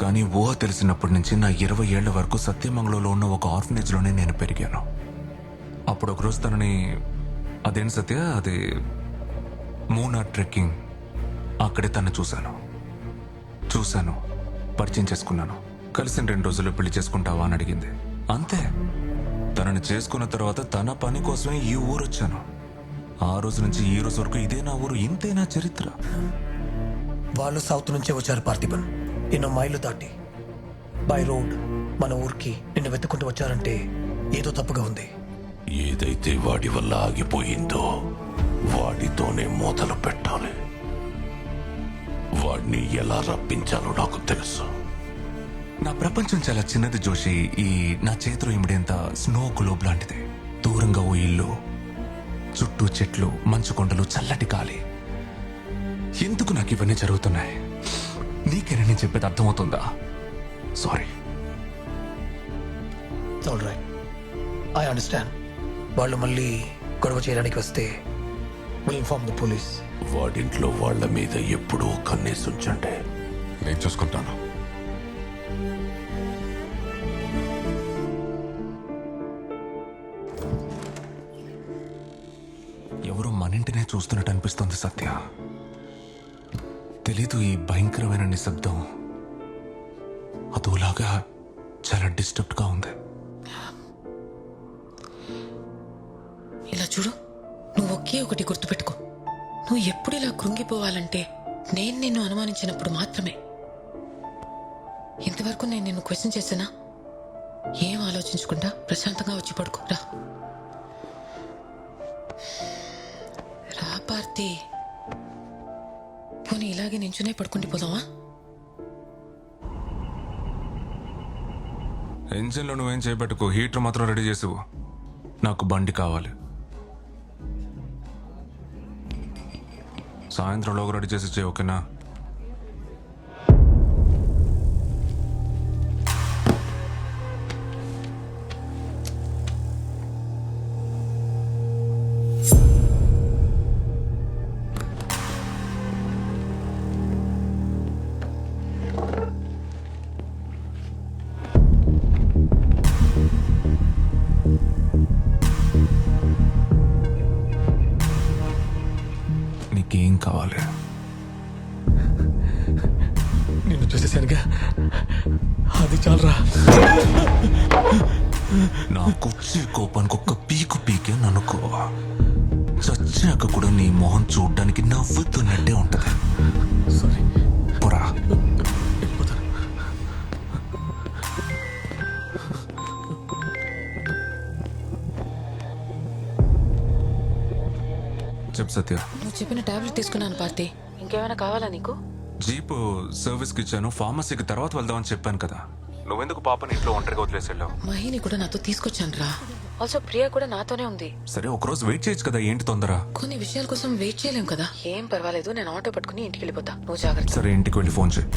కానీ ఊహ తెలిసినప్పటి నుంచి నా ఇరవై ఏళ్ళ వరకు సత్యమంగళంలో ఉన్న ఒక ఆర్ఫనేజ్లోనే నేను పెరిగాను. అప్పుడు ఒకరోజు తనని అదేంటి సత్య? అది మూనార్ ట్రెక్కింగ్. అక్కడే తను చూశాను. చూశాను. పరిచయం చేసుకున్నాను. కలిసిన రెండు రోజుల్లో పెళ్ళి చేసుకుంటావా అని అడిగింది. అంతే. తనని చేసుకున్న తర్వాత తన పని కోసమే ఈ ఊరు వచ్చాను ఆ రోజు నుంచి ఈ రోజు వరకు ఇదే నా ఊరు ఇంతే నా చరిత్ర? వాళ్ళు సౌత్ నుంచే వచ్చారు పార్థిబన్. ఎన్నో మైళ్ళు దాటి బై రోడ్ మన ఊరికి నిన్ను వెతుకుంటూ వచ్చారంటే ఏదో తప్పుగా ఉంది. ఏదైతే వాడి వల్ల ఆగిపోయిందో వాడితోనే మొదలు పెట్టాలి. వాడిని ఎలా రప్పించాలో నాకు తెలుసు. నా ప్రపంచం చాలా చిన్నది జోషి. ఈ నా చేతిలో ఇమిడేంత స్నో గ్లోబ్ లాంటిది. దూరంగా ఓ ఇల్లు చుట్టూ చెట్లు మంచు కొండలు చల్లటి గాలి. ఎందుకు నాకు ఇవన్నీ జరుగుతున్నాయి? నీకేనా నేను చెప్పేది అర్థమవుతుందా? Sorry all right I understand వాళ్ళు మళ్ళీ గొడవ చేయడానికి వస్తే విల్ ఇన్ఫార్మ్ ద పోలీస్ వాడింట్లో వాళ్ళ మీద ఎప్పుడూ కన్నేసి ఉంచండి. నేను చూసుకుంటాను. ఎవరో మన ఇంటినే చూస్తున్నట్టు అనిపిస్తుంది సత్య. తెలీదు ఈ భయంకరమైన నిశ్శబ్దం. అదోలాగా చాలా డిస్టర్బ్డ్గా ఉంది. ఇలా చూడు నువ్వు ఒకే ఒకటి గుర్తుపెట్టుకో. నువ్వు ఎప్పుడు ఇలా కృంగిపోవాలంటే నేను నిన్ను అనుమానించినప్పుడు మాత్రమే. ఇంతవరకు నేను నిన్ను క్వశ్చన్ చేశానా ఏం ఆలోచించకుండా ప్రశాంతంగా వచ్చి పడుకోరా రా పార్తి ఇలాగే నించునే పడుకుండి పోదామా? ఇంజిన్లో నువ్వేం చేయబెట్టుకో హీటర్ మాత్రం రెడీ చేసేవు నాకు బండి కావాలి. సాయంత్రంలోగా రెడీ చేసి ఓకేనా? నీకేం కావాలి? నిన్ను చూసేసానుగా. అది చాలరా. నాకొచ్చే కోపానికి ఒక్క పీకు పీకే ననుకో చచ్చాక కూడా నీ మొహం చూడ్డానికి నవ్వుతున్నట్టే ఉంటది. సారీ చెప్పు సత్య. నువ్వు చెప్పిన టాబ్లెట్ తీసుకున్నాను పార్తి ఇంకేమైనా కావాలా నీకు? జీప్ సర్వీస్కి ఇచ్చాను ఫార్మసీకి తర్వాత వెళ్దామని చెప్పాను కదా. నువ్వెందుకు పాపని ఇంట్లో ఒంటరిగా వదిలేసి వెళ్ళావు? మహిని కూడా నాతో తీసుకొచ్చాను రా ఆల్సో ప్రియా కూడా నాతోనే ఉంది. సరే ఒకరోజు వెయిట్ చేయొచ్చు కదా ఏంటి తొందర? కొన్ని విషయాల కోసం వెయిట్ చేయలేం కదా. ఏం పర్వాలేదు నేను ఆటో పట్టుకుని ఇంటికి వెళ్ళిపోతా. నువ్వు జాగ్రత్త. సరే ఇంటికి వెళ్ళి ఫోన్ చేయి.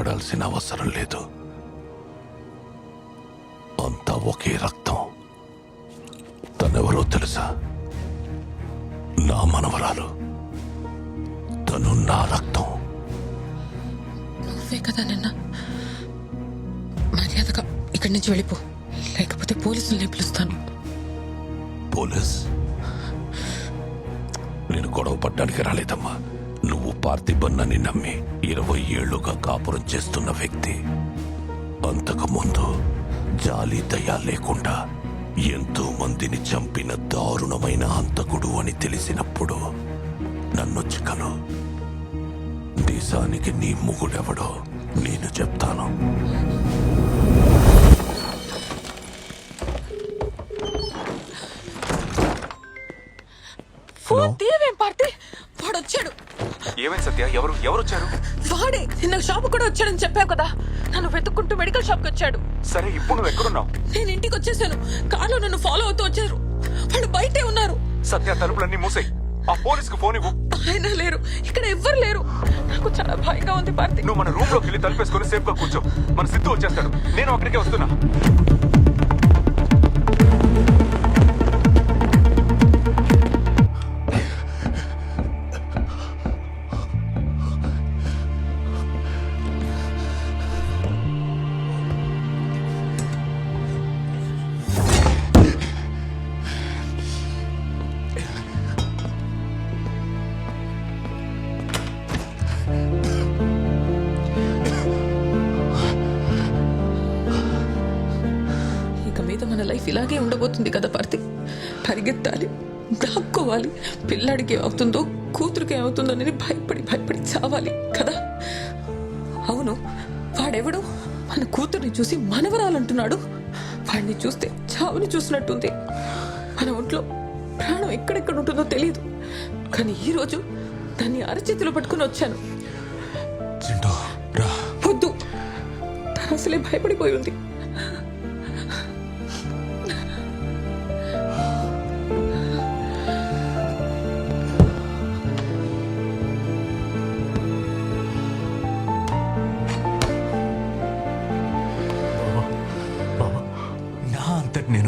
భయపడాల్సిన అవసరం లేదు. అంతా ఒకే రక్తం. తనెవరో తెలుసా? నా మనవరాలు. తను నా రక్తం. కదా నిన్న మర్యాదగా ఇక్కడి నుంచి వెళ్ళిపో. లేకపోతే పోలీసుల్ని పిలుస్తాను పోలీస్? నేను గొడవ పడ్డానికి రాలేదమ్మా. నువ్వు పార్థిబన్నని నమ్మి ఇరవై ఏళ్ళుగా కాపురం చేస్తున్న వ్యక్తి. అంతకుముందు జాలి దయ లేకుండా ఎంతో మందిని చంపిన దారుణమైన హంతకుడు అని తెలిసినప్పుడు నన్ను చికను దేశానికి నీ ముగుడెవడో నేను చెప్తాను. ఎవరు? ఎవరు వచ్చారు వాడే నిన్న షాప్ కూడా వచ్చాడని చెప్పావు కదా. నన్ను వెతుక్కుంటూ మెడికల్ షాప్కి వచ్చాడు. సరే ఇప్పుడు నువ్వు ఎక్కడున్నావు? నేను ఇంటికి వచ్చేసాను. కార్లో నన్ను ఫాలో అవుతూ వచ్చారు. వాళ్ళు బయటే ఉన్నారు. సత్య తలుపులన్నీ మూసాయి. ఆ పోలీస్కి ఫోన్ ఇవ్వు. ఆయన లేరు. ఇక్కడ ఎవ్వరు లేరు. నాకు చాలా భయంగా ఉంది పార్టీ నువ్వు మన రూమ్లోకి వెళ్ళి తలుపేసుకొని సేఫ్గా కూర్చో. మన సిద్ధు వచ్చేస్తాడు. నేను అక్కడికే వస్తున్నా. లైఫ్ ఇలాగే ఉండబోతుంది కదా పార్తి పరిగెత్తాలి దాక్కోవాలి పిల్లాడికి ఏమవుతుందో కూతురికి ఏమవుతుందో అని భయపడి భయపడి చావాలి కదా. అవును వాడెవడు? మన కూతుర్ని చూసి మనవరాలంటున్నాడు. వాడిని చూస్తే చావుని చూసినట్టుంది. మన ఒంట్లో ప్రాణం ఎక్కడెక్కడ ఉంటుందో తెలియదు. కానీ ఈ రోజు దాన్ని అరచేతిలో పట్టుకుని వచ్చాను. వద్దు. తను అసలే భయపడిపోయి ఉంది.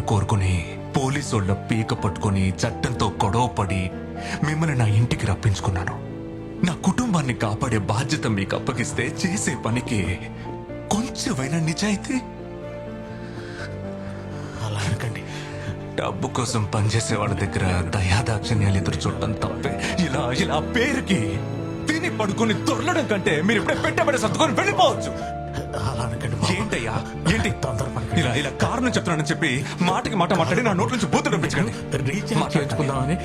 నేను కోరుకుని పోలీసోళ్ళ పీక పట్టుకొని చట్టంతో గొడవ పడి మిమ్మల్ని నా ఇంటికి రప్పించుకున్నాను. నా కుటుంబాన్ని కాపాడే బాధ్యత మీకు అప్పగిస్తే చేసే పనికి కొంచెమైనా నిజాయితీ. అలా అనకండి. డబ్బు కోసం పనిచేసే వాళ్ళ దగ్గర దయాదాక్షిణ్యాలు ఎదురు చూడటం తప్పే. ఇలా ఇలా పేరుకి తిని పడుకుని దొరలడం కంటే మీరు ఇప్పుడే పెట్టబడి సర్దుకొని వెళ్ళిపోవచ్చు. అలా అనకండి ఏంటయ్యా? ఏంటి? తొందరపడకండి. ఇలా ఇలా కారణం చెప్తున్నానని చెప్పి మాటకి మాట మాట్లాడి నా నోట్ నుంచి బూతులు రప్పించకండి. చేయించుకుందామని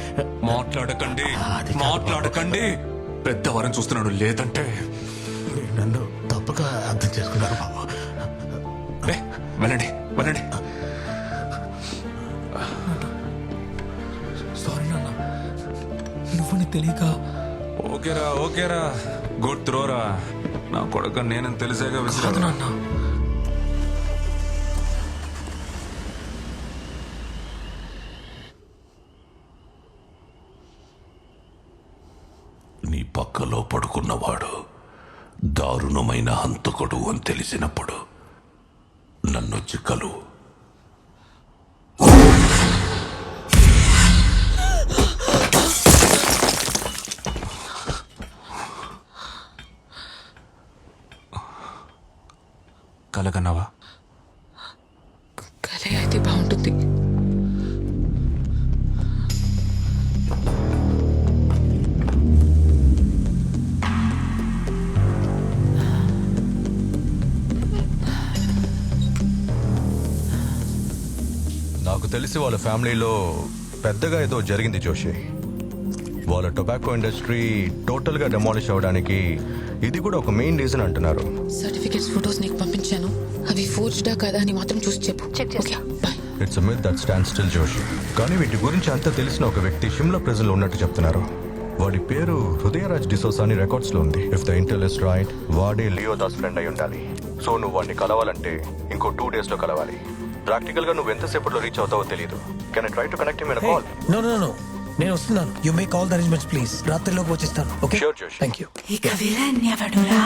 మాట్లాడకండి. అది కాదు. మాట్లాడకండి. పెద్దవారిని చూస్తున్నాడు లేదంటే. మీరు నన్ను తప్పుగా అర్థం చేసుకున్నారు బాబు. ఏ, వెళ్ళండి వెళ్ళండి. సారీ నాన్న. నువ్వని తెలియక ఓకేరా ఓకేరా. గుడ్ త్రోరా. నా కొడుకు నేనని తెలిసాక కాదు విసిరాను నాన్న. పక్కలో పడుకున్నవాడు దారుణమైన హంతకుడు అని తెలిసినప్పుడు నన్నొచ్చి చిక్కలు. కలగన్నావా? నాకు తెలిసి వాళ్ళ ఫ్యామిలీలో పెద్దగా ఏదో జరిగింది జోషి. వాళ్ళ టొబాకో ఇండస్ట్రీ టోటల్గా డెమాలిష్ అవ్వడానికి ఇది కూడా ఒక మెయిన్ రీజన్ అంటున్నారు. సర్టిఫికేట్స్ ఫొటోస్ నీకు పంపించాను. అవి ఫోర్జ్డా కదా అని మాత్రం చూసి చెప్పు. చెక్ చేస్తా. Boy it's myth that stand still Joshi. కానీ వీటి గురించి అంతా తెలిసిన ఒక వ్యక్తి షిమ్లా ప్రజలు ఉన్నట్టు చెప్తున్నారు. వాడి పేరు హృదయరాజ్ డిసోసా అని రికార్డ్స్లో ఉంది ఇఫ్ ద ఇంటర్లిస్ట్ రైట్ వాడే లియో దాస్ ఫ్రెండ్ అయి ఉండాలి. సో నువ్వు వాడిని కలవాలంటే ఇంకో టూ డేస్లో కలవాలి. ప్రాక్టికల్గా నువ్వు ఎంతసేపట్లో రీచ్ అవుతావో తెలియదు can try to connect him in call no no no నేను వస్తున్నాను. You make all the arrangements please రాత్రిలో వచ్చేస్తాను. Okay sure sure thank you ఇక విలన్ ఎవడురా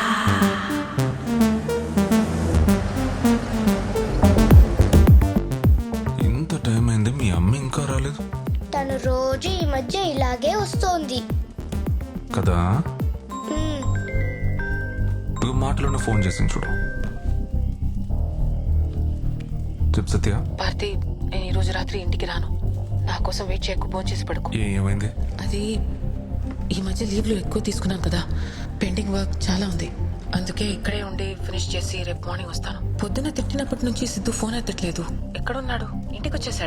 ఇంత టైం అయింది మీ అమ్మ ఇంకా రాలేదు. తను రోజు ఈ మధ్య ఇలాగే వస్తోంది. కదా? మాటలోనే ఫోన్ చేసింది చూడు. చెప్పు సత్య భారతి నేను ఈ రోజు రాత్రి ఇంటికి రాను. నా కోసం వెయిట్ చేయకు ఫోన్ చేసి పడుకో. ఏమైంది? అది ఈ మధ్య లీవ్లు ఎక్కువ తీసుకున్నాను కదా. పెండింగ్ వర్క్ చాలా ఉంది. అందుకే ఇక్కడే ఉండి ఫినిష్ చేసి రేపు మార్నింగ్ వస్తాను. పొద్దున్న తిట్టినప్పటి నుంచి సిద్ధు ఫోన్ ఎత్తట్లేదు. ఎక్కడున్నాడు? ఇంటికి వచ్చేసాడా?